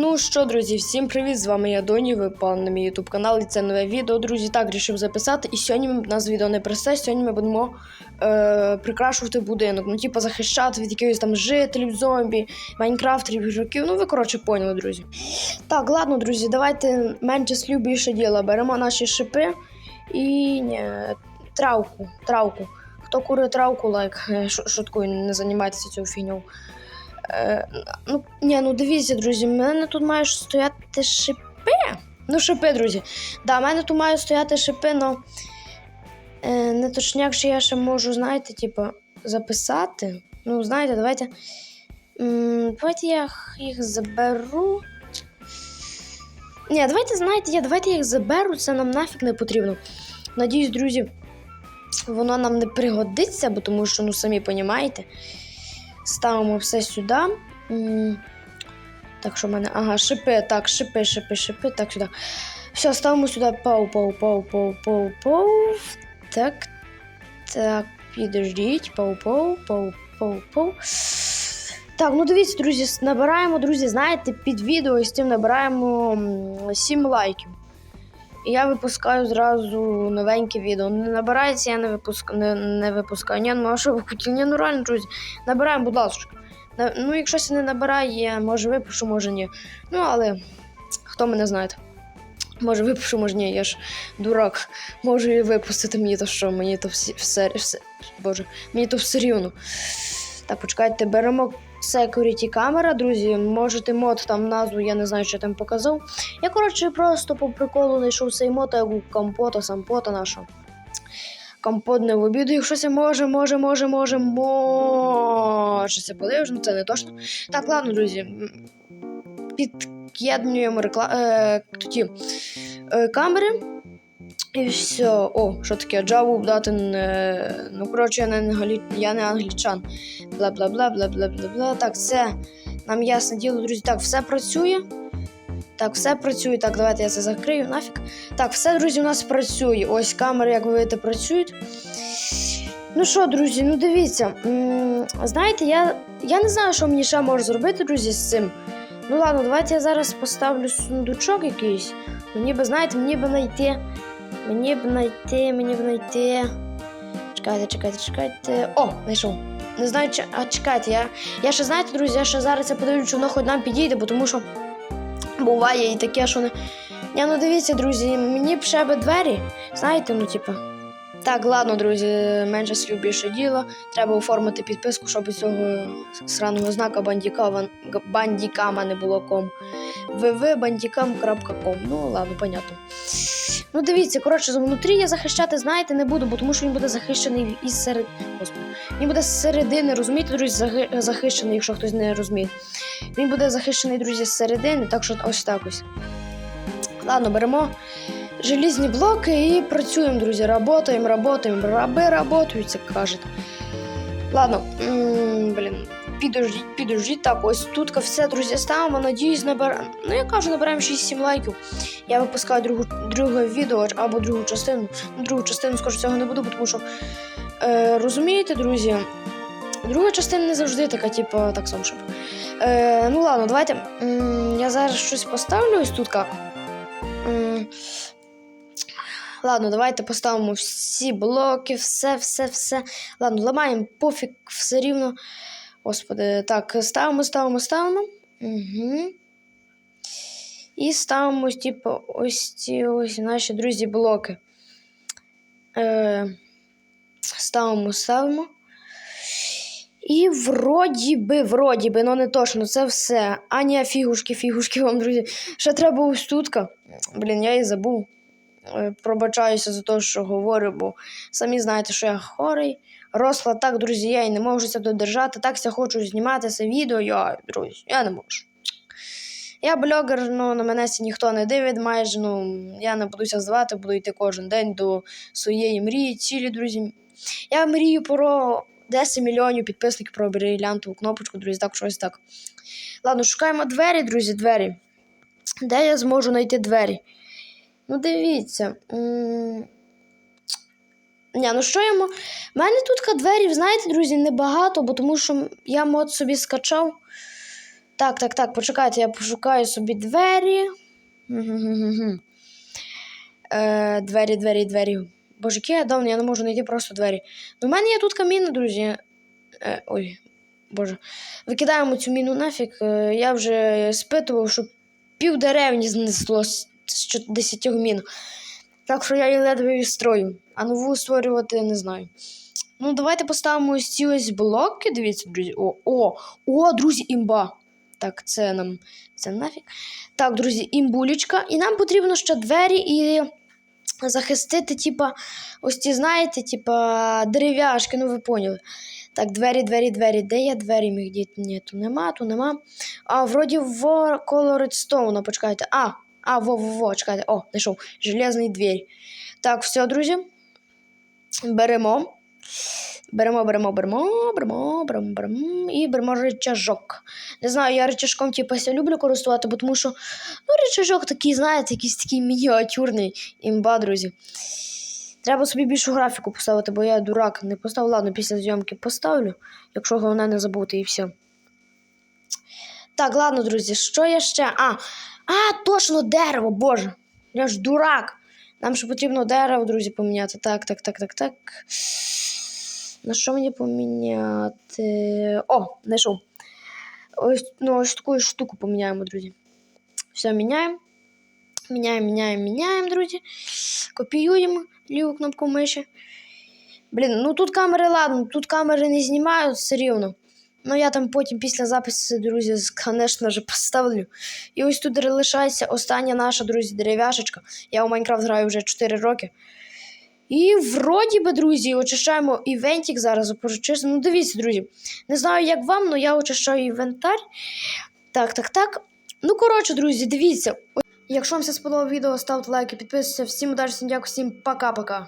Ну що, друзі, всім привіт! З вами я Доні, ви попали на мій ютуб канал і це нове відео. Друзі, так рішив записати. І сьогодні у нас відео не просте, сьогодні ми будемо е, прикрашувати будинок. Ну, типу, захищати від якихось там жителів, зомбі, майнкрафтерів, ігроків. Ну, ви коротше поняли, друзі. Так, ладно, друзі, давайте менше слів, більше діла. Беремо наші шипи і ні, травку. травку. Хто курить травку, лайк, Е, шуткую, не займайтеся цією фігню. Е, ну, ні, ну дивіться, друзі, в мене тут мають стояти шипи. Ну, шипи, друзі. Да, в мене тут мають стояти шипи, але е, не точняк, що я ще можу, знаєте, типу, записати. Ну, знаєте, давайте. Давайте я їх заберу. Ні, давайте, знаєте, я, давайте їх заберу, це нам нафіг не потрібно. Надіюсь, друзі, воно нам не пригодиться, бо тому що, ну, самі розумієте. Ставимо все сюди. Так, що в мене. Ага, шипи, так, шипи, шипи, шипи. Так, сюди. Все, ставимо сюди пау, пау, пау, пау, пау, пау. Так. Так, підождіть. Пау, пау, пау, пау, пау. Так, ну дивіться, друзі, набираємо, друзі, знаєте, під відео з тим набираємо 7 лайків. Я випускаю зразу новеньке відео. Не набирається, я не випускаю. Не, не випускаю. Ні, ну а що ви хотіли? Ні, ну реально, друзі. Набираємо, будь ласка. Ну, якщо це не набирає, може випишу, може ні. Ну, але хто мене знає. Може випишу, може ні, я ж дурак. Можу і випустити мені то що, мені то всі, все, все, Боже, мені то все рівно. Так, почекайте, беремо security камера, друзі. Можете мод там назву, я не знаю, що там показав. Я, коротше, просто по приколу знайшов цей мод, як у компота, сампота нашого. Компот не в обіду, якщо це може, може, може, може, може. Це подивиш, ну це не точно. Так, ладно, друзі. Під'єднуємо рекла... е, е, камери. І все. О, що таке? Java дати не. Ну, коротше, я не, ангелі... я не англічан. Бла бла бла бла бла бла бла. Так, все. Нам ясне діло, друзі. Так, все працює. Так, все працює. Так, давайте я це закрию нафіг. Так, все, друзі, у нас працює. Ось камери, як ви видите, працюють. Ну що, друзі, ну дивіться. Знаєте, я, я не знаю, що мені ще може зробити, друзі, з цим. Ну ладно, давайте я зараз поставлю сундучок якийсь. Мені би, знаєте, мені би знайти. Мені б знайти, мені б знайти. Чекайте, чекайте, чекайте. О, знайшов. Не знаю, чи. А чекайте, я. Я ще знаєте, друзі, я ще зараз я подивлюсь, чи воно хоч нам підійде, бо тому що буває і таке, що не. Я ну дивіться, друзі, мені б ще би двері. Знаєте, ну типа. Так, ладно, друзі, менше слів більше діло. Треба оформити підписку, щоб цього сраного знака бандікама, бандікама не було ком. www.bandicam.com. Ну, ладно, понятно. Ну, дивіться, коротше, внутрі я захищати, знаєте, не буду, бо тому що він буде захищений із серед. Господи. Він буде з середини, розумієте, друзі, захищений, якщо хтось не розуміє. Він буде захищений, друзі, з середини, так що ось так ось. Ладно, беремо желізні блоки і працюємо, друзі. Работаємо, работаємо. Раби работають, як кажуть. Ладно, блін, підождіть, підождіть. Так, ось тут все, друзі, ставимо. Надіюсь, набираємо. Ну, я кажу, набираємо 6-7 лайків. Я випускаю другу, друге відео або другу частину. Ну, другу частину, скажу, цього не буду, тому що. Е, розумієте, друзі? Друга частина не завжди така, типу, так само, щоб. Е, ну ладно, давайте. М, я зараз щось поставлю ось тут. М, Ладно, давайте поставимо всі блоки, все, все, все. Ладно, ламаємо пофіг, все рівно. Господи, так, ставимо, ставимо, ставимо. Угу. І ставимо, типу, ось ці ось наші друзі блоки. Е, ставимо, ставимо. І вроді би, вроді би, ну не точно, це все. А фігушки, фігушки вам, друзі. Ще треба ось тутка. Блін, я і забув. Е, Пробачаюся за те, що говорю, бо самі знаєте, що я хворий. Росла так, друзі, я і не можу це додержати. Так я хочу знімати це відео. Я, друзі, я не можу. Я блогер, ну на мене це ніхто не дивить майже. Ну, я не будуся здавати, буду йти кожен день до своєї мрії, цілі, друзі. Я мрію про 10 мільйонів підписників про брилянтову кнопочку, друзі, так щось так. Ладно, шукаємо двері, друзі, двері. Де я зможу знайти двері? Ну, дивіться. Ні, ну що йому? У мене тут дверів, знаєте, друзі, небагато, бо тому що я мод собі скачав. Так, так, так, почекайте, я пошукаю собі двері. Е, двері, двері, двері. Боже, я давно, я не можу знайти просто двері. Ну, в мене є тут камін, друзі. Е, ой, боже. Викидаємо цю міну нафіг. Е, я вже спитував, що пів деревні знесло з 10 мін. Так що я її ледве відстрою. А нову створювати не знаю. Ну, давайте поставимо ось ці ось блоки. Дивіться, друзі. О, о, о, друзі, імба. Так, це нам це нафіг. Так, друзі, імбулечка. І нам потрібно ще двері і захистити, типа, ось ці, знаєте, типа, дерев'яшки, ну ви поняли. Так, двері, двері, двері. Де я двері міг діти? Ні, тут нема, тут нема. А, вроді в коло редстоуна, почекайте. А, а, во, во, во, чекайте. О, знайшов. Железний двері. Так, все, друзі. Беремо. Беремо, беремо, беремо, беремо, беремо, беремо і беремо рычажок. Не знаю, я рычажком типу, ся люблю користувати, бо тому що ну, рычажок такий, знаєте, якийсь такий мініатюрний імба, друзі. Треба собі більшу графіку поставити, бо я дурак не поставив. Ладно, після зйомки поставлю, якщо головне не забути і все. Так, ладно, друзі, що я ще? А, а, точно дерево, боже. Я ж дурак. Нам ще потрібно дерево, друзі, поміняти. Так, так, так, так, так. На що мені поміняти? О, знайшов. Ось, ну, ось таку штуку поміняємо, друзі. Все, міняємо. Міняємо, міняємо, міняємо, друзі. Копіюємо ліву кнопку миші. Блін, ну тут камери, ладно, тут камери не знімають все рівно. Ну я там потім після запису, друзі, звісно ж, поставлю. І ось тут лишається остання наша, друзі, дерев'яшечка. Я у Майнкрафт граю вже 4 роки. І вроді би, друзі, очищаємо івентик зараз. Ну, дивіться, друзі. Не знаю, як вам, але я очищаю інвентар. Так, так, так. Ну, коротше, друзі, дивіться. Якщо вам все сподобало відео, ставте лайки, підписуйтесь. Всім удачі, всім дякую, всім пока-пока.